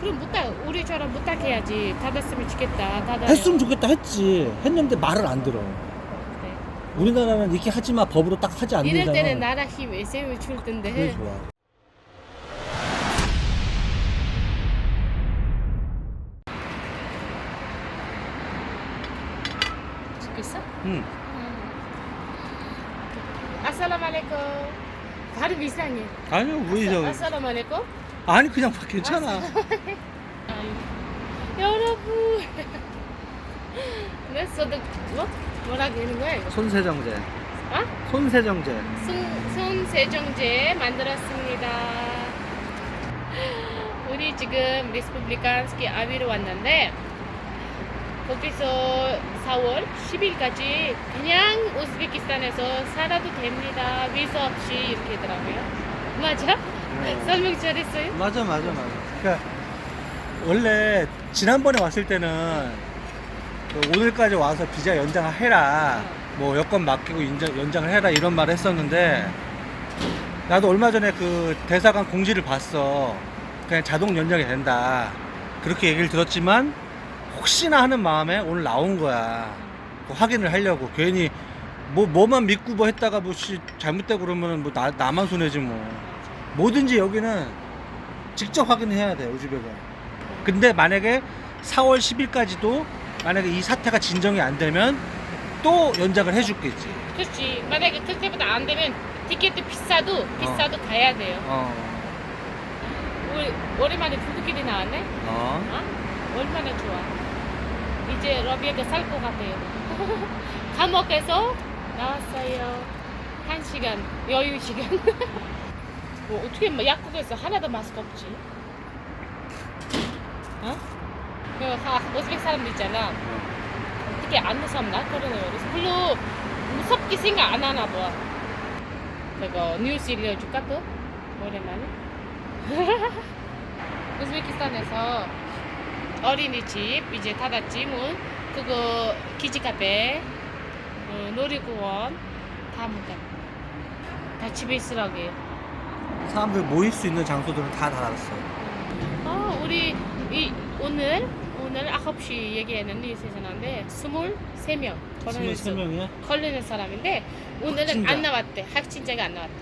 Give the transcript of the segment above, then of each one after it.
그럼 못다 우리처럼 못하게해야지 닫았으면 좋겠다. 닫아. 했으면 좋겠다 했지. 했는데 말을 안 들어. 그래. 우리나라는 이렇게 하지 마 법으로 딱 하지 이럴 않는잖아. 때는 나라 힘 SM을 줄 텐데. 그게 좋아. 죽겠어? 응. 아살라말레이쿰. 발음 이상해. 아니요 뭐 이상. 아살라말레이쿰. 아니 그냥 괜찮아. 여러분. 내 써도 뭐? 뭐라고 하는 거야 이거? 손세정제. 어? 손세정제. 손, 손 세정제 만들었습니다. 우리 지금 리스publi칸스키 아비로 왔는데 거기서 4월 10일까지 그냥 우즈베키스탄에서 살아도 됩니다. 비자 없이 이렇게 하더라고요. 맞아? 설명 잘했어요? 맞아 맞아 맞아. 그러니까 원래 지난번에 왔을 때는 그 오늘까지 와서 비자 연장을 해라. 뭐 여권 맡기고 인정, 연장을 해라 이런 말을 했었는데 나도 얼마 전에 그 대사관 공지를 봤어. 그냥 자동 연장이 된다. 그렇게 얘기를 들었지만 혹시나 하는 마음에 오늘 나온 거야. 그 확인을 하려고 괜히 뭐 뭐만 믿고 뭐 했다가 뭐씨 잘못되고 그러면 뭐 나, 나만 손해지 뭐. 뭐든지 여기는 직접 확인해야 돼 우즈베가 근데 만약에 4월 10일까지도 만약에 이 사태가 진정이 안 되면 또 연장을 해줄겠지 그렇지. 만약에 그때보다 안 되면 티켓 비싸도 비싸도 가야 돼요. 어, 우리 오랜만에 부부끼리 나왔네. 어. 어? 얼마나 좋아. 이제 러비에게 살 것 같아요. 감옥에서 나왔어요. 한 시간 여유 시간. 뭐 어떻게 뭐 약국에서 하나도 마스크 없지? 어? 그 하- 오즈벡 사람들 있잖아. 어떻게 안 무섭나 코로나 바이러스? 별로 무섭게 생각 안 하나 봐. 그거 뉴스 읽어줄까 또? 오랜만에. 우즈베키스탄에서 어린이집 이제 닫았지 문 그거 기지카페 어, 놀이공원 다 문 닫고 다 집에 있으라고 해요 사람들 모일 수 있는 장소들은 다 닫았어 아 우리 이 오늘 오늘 9시 얘기했는 뉴스에서는데 23명 걸리는, 23명이야? 걸리는 사람인데 오늘은 확진자. 안 나왔대 확진자가 안 나왔대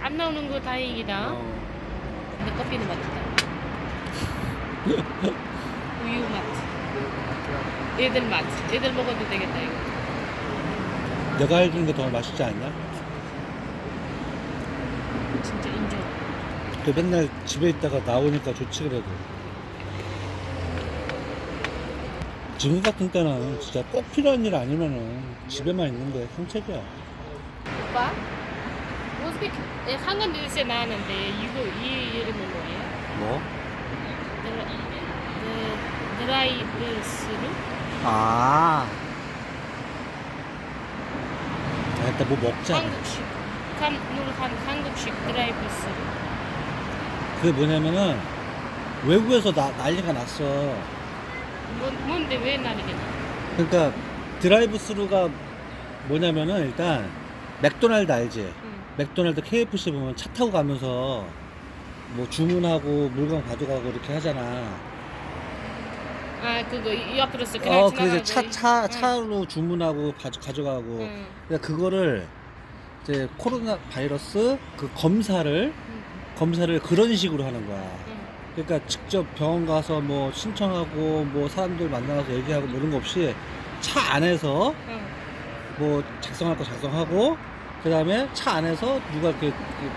안 나오는 거 다행이다 어. 근데 커피는 맛있다. 우유 맛. 애들 맛. 애들 먹어도 되겠다 이거. 내가 해주는 게더 맛있지 않냐? 진짜 인정. 그 맨날 집에 있다가 나오니까 좋지 그래도 지금 같은 때는 진짜 꼭 필요한 일 아니면은 집에만 있는 게 선책이야 오빠. 오스베키 에, 한국 뉴스에 나왔는데 이거 이 이름은 뭐예요? 뭐? 드라, 드, 드라이브스루? 아. 아, 일단 뭐 먹자. 한국식. 한, 한국식 드라이브스루. 그게 뭐냐면은 외국에서 나, 난리가 났어. 뭐, 뭔데 왜 나리겠나? 그러니까 드라이브 스루가 뭐냐면은 일단 맥도날드 알지? 응. 맥도날드 KFC 보면 차 타고 가면서 뭐 주문하고 물건 가져가고 이렇게 하잖아. 아 그거 이- 옆으로서 그냥 어, 그래서 지나가고 차, 차, 응. 차로 주문하고 가져, 가져가고. 응. 그러니까 그거를 이제 코로나 바이러스 그 검사를 응. 검사를 그런 식으로 하는 거야. 응. 그러니까 직접 병원 가서 뭐 신청하고 뭐 사람들 만나서 얘기하고 뭐 이런 거 없이 차 안에서 응. 뭐 작성할 거 작성하고 그 다음에 차 안에서 누가 이렇게 그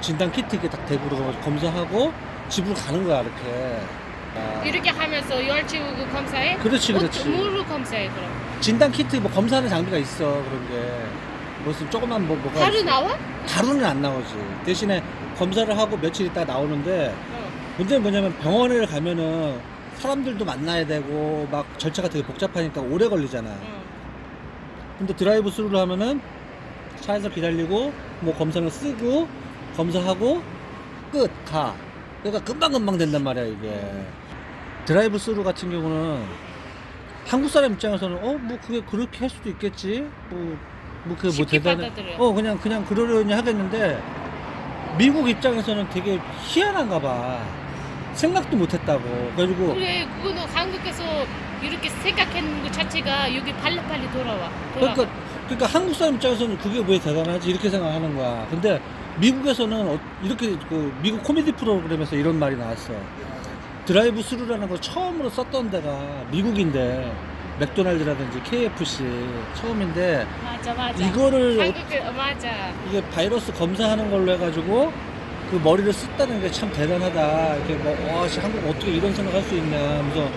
진단 키트 이렇게 딱 대고 그러고 검사하고 집으로 가는 거야 이렇게. 아, 이렇게 하면서 열치우고 검사해? 그렇지, 그렇지. 어, 뭐로 검사해 그럼? 진단 키트 뭐 검사하는 장비가 있어 그런 게 무슨 조그만 뭐 뭐가 하루 있어. 나와? 하루는 안 나오지 대신에 검사를 하고 며칠 있다 나오는데 어. 문제는 뭐냐면 병원을 가면은 사람들도 만나야 되고 막 절차가 되게 복잡하니까 오래 걸리잖아. 어. 근데 드라이브 스루를 하면은 차에서 기다리고 뭐 검사를 쓰고 검사하고 끝 가. 그러니까 금방 금방 된단 말이야 이게. 드라이브 스루 같은 경우는 한국 사람 입장에서는 어 뭐 그게 그렇게 할 수도 있겠지. 뭐 뭐 그게 뭐 쉽게 대단해. 받아들여. 어 그냥 그냥 그러려니 하겠는데 미국 입장에서는 되게 희한한가 봐. 생각도 못했다고. 그래가지고 그래 그거는 한국에서 이렇게 생각하는 것 자체가 여기 빨리빨리 돌아와. 돌아가. 그러니까 그러니까 한국 사람 입장에서는 그게 왜 대단하지 이렇게 생각하는 거야. 근데 미국에서는 어- 이렇게 그 미국 코미디 프로그램에서 이런 말이 나왔어. 드라이브 스루라는 걸 처음으로 썼던 데가 미국인데 맥도날드라든지 KFC 처음인데 맞아 맞아. 이거를 어- 한국에 어, 맞아. 이게 바이러스 검사하는 걸로 해가지고 그 머리를 썼다는 게 참 대단하다. 이렇게 뭐, 와, 씨, 한국 어떻게 이런 생각할 수 있냐 하면서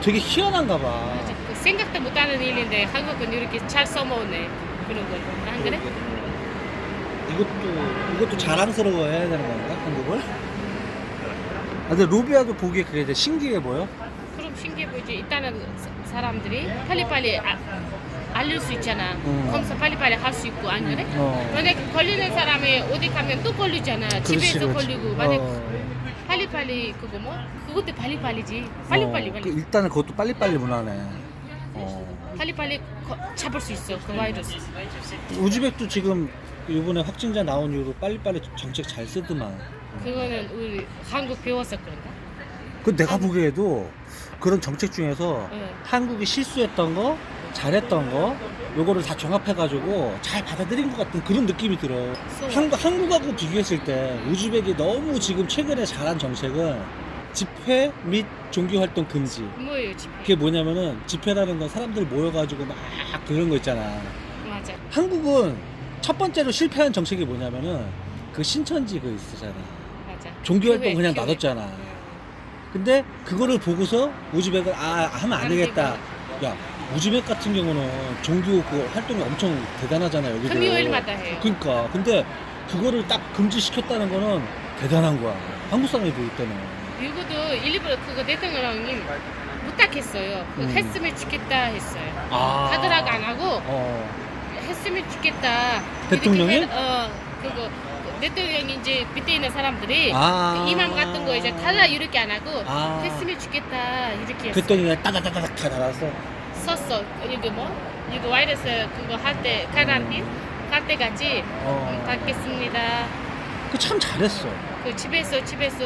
되게 희한한가 봐. 맞아. 그 생각도 못하는 일인데 한국은 이렇게 잘 써먹네 그런 걸. 안 그래? 이것도 이것도 자랑스러워 해야 되는 건가 한국을? 아, 근데 로비아도 보기에 그게 되게 신기해 보여. 그럼 신기해 보이지. 일단은 사- 사람들이 빨리빨리 아, 알릴 수 있잖아. 음. 검사 빨리빨리 할 수 있고 안 그래? 어. 만약에 걸리는 사람이 어디 가면 또 걸리잖아. 집에서 걸리고 만약 어. 빨리빨리 그거 뭐 그것도 빨리빨리지. 빨리빨리 어, 빨리. 그 일단은 그것도 빨리빨리 문화네. 어. 빨리빨리 거- 잡을 수 있어 그 바이러스. 우즈벡도 지금 이번에 확진자 나온 이후로 빨리빨리 정책 잘 쓰더만. 그거는 우리 한국 배워서 그런가? 그 내가 보기에도 그런 정책 중에서 응. 한국이 실수했던 거, 잘했던 거, 요거를 다 종합해가지고 잘 받아들인 것 같은 그런 느낌이 들어. 소- 한국, 한국하고 비교했을 때 우즈벡이 너무 지금 최근에 잘한 정책은 집회 및 종교 활동 금지. 뭐예요 집회? 그게 뭐냐면은 집회라는 건 사람들 모여가지고 막 그런 거 있잖아. 맞아. 한국은 첫 번째로 실패한 정책이 뭐냐면은 그 신천지 그 있었잖아. 맞아. 종교 활동 교회, 그냥 교회. 놔뒀잖아. 응. 근데 그거를 보고서 우즈벡은 아 하면 안안 되겠다. 야 우즈벡 같은 경우는 종교 그 활동이 엄청 대단하잖아 여기도. 금요일마다 해요. 그러니까 근데 그거를 딱 금지시켰다는 거는 대단한 거야. 한국 사람이 보일 때는. 이것도 일부러 그거 대통령님 부탁했어요. 그 음. 했으면 좋겠다 했어요. 아. 하더라고 안 하고 어. 했으면 좋겠다. 대통령이? 이렇게 해- 어 그거 그 대통령이 이제 밑에 있는 사람들이 아. 그 이맘 같은 거 이제 다다 이렇게 안 하고 아. 했으면 좋겠다 이렇게 했어. 그랬더니 그냥 따다다닥 다 달았어. 썼어. 이거 뭐 이거 바이러스 그거 할때 카란틴 갈 때까지 어. 받겠습니다. 그 참 잘했어. 그 집에서 집에서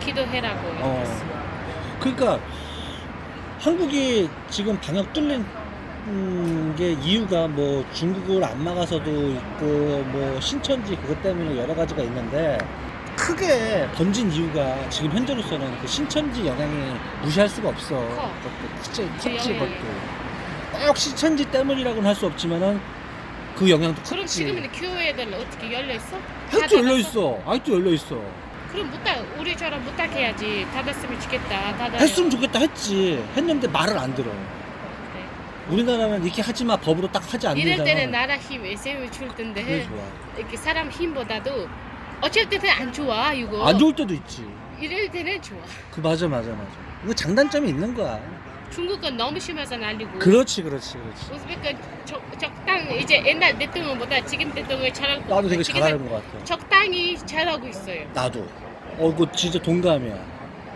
기도해라고. 어. 그러니까 한국이 지금 방역 뚫린 음, 게 이유가 뭐 중국을 안 막아서도 있고 뭐 신천지 그것 때문에 여러 가지가 있는데 크게 번진 이유가 지금 현재로서는 그 신천지 영향이 무시할 수가 없어. 커. 그것도 진짜 그 컸지 영향이. 그것도. 꼭 신천지 때문이라고는 할 수 없지만은 그 영향도. 그럼 지금은 교회들 어떻게 열려 있어? 아직도 열려 있어. 아직도 열려 있어. 그럼 못다 우리처럼 못하게해야지 닫았으면 좋겠다. 닫아. 했으면 좋겠다 했지. 했는데 말을 안 들어. 우리나라는 이렇게 하지 마 법으로 딱 하지 않는다. 이럴 때는 나라 힘 SM이 줄 텐데. 이렇게 사람 힘보다도 어쩔 때는 안 좋아 이거. 안 좋을 때도 있지. 이럴 때는 좋아. 그 맞아 맞아 맞아. 이거 장단점이 있는 거야. 중국은 너무 심해서 난리고. 그렇지 그렇지 그렇지. 우즈벡은 적, 적당 이제 옛날 대통령보다 지금 대통령이 잘하고 나도 되게 잘하는 것 같아. 적당히 잘하고 있어요. 나도. 어 이거 진짜 동감이야.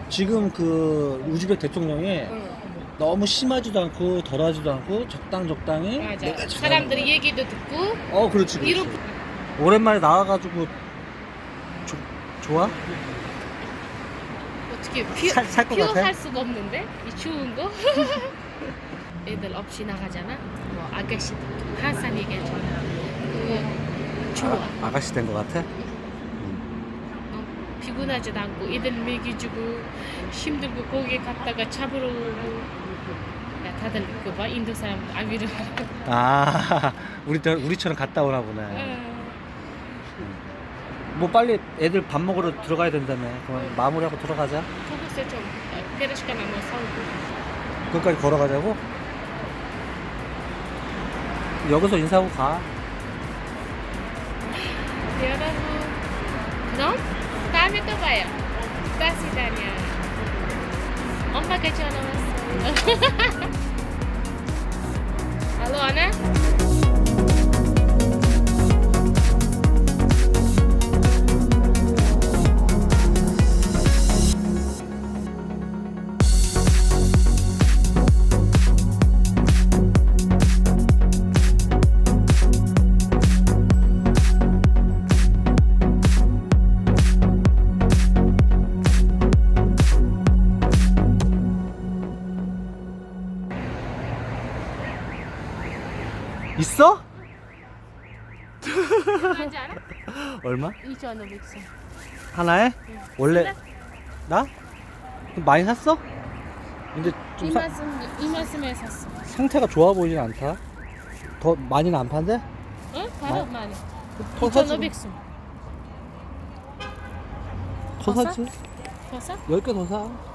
지금 그 우즈벡 대통령이 응. 너무 심하지도 않고 덜하지도 않고 적당 적당히 맞아. 내가 잘하는 사람들이 거야. 얘기도 듣고 어 그렇지 그렇지. 이런 오랜만에 나와가지고 조, 좋아? 어떻게 피, 살- 살것 피어 같아? 수가 없는데 이 추운 거 애들 없이 나가잖아 뭐 아가씨 항상 얘기하잖아 그 좋아 아, 아가씨 된 것 같아? 어, 피곤하지도 않고 애들 먹이주고 힘들고 거기 갔다가 잡으러 오고 야 다들 봐 인도 사람 아미르 아 우리 우리처럼 갔다 오나 보네. 어. 뭐 빨리 애들 밥 먹으러 들어가야 된다며. 그럼 마무리하고 들어가자. 거기서 좀 어, 페르시간 한번 사오고 거기까지 걸어가자고? 여기서 인사하고 가. 여러분 그럼 다음에 또 봐요 다시다냐 엄마가 전화 왔어 아나? 있어? 얼마인지 알아? 얼마? 2,500원. 하나에? 응. 원래? 나? 그럼 많이 샀어? 근데 좀이 사- 말씀 이 말씀에 샀어. 상태가 좋아 보이진 않다. 더 많이는 안 판대? 응? 바로 많이. 더 사지. 2,500원. 더 더 사? 사지. 더 사? 10개 더 사.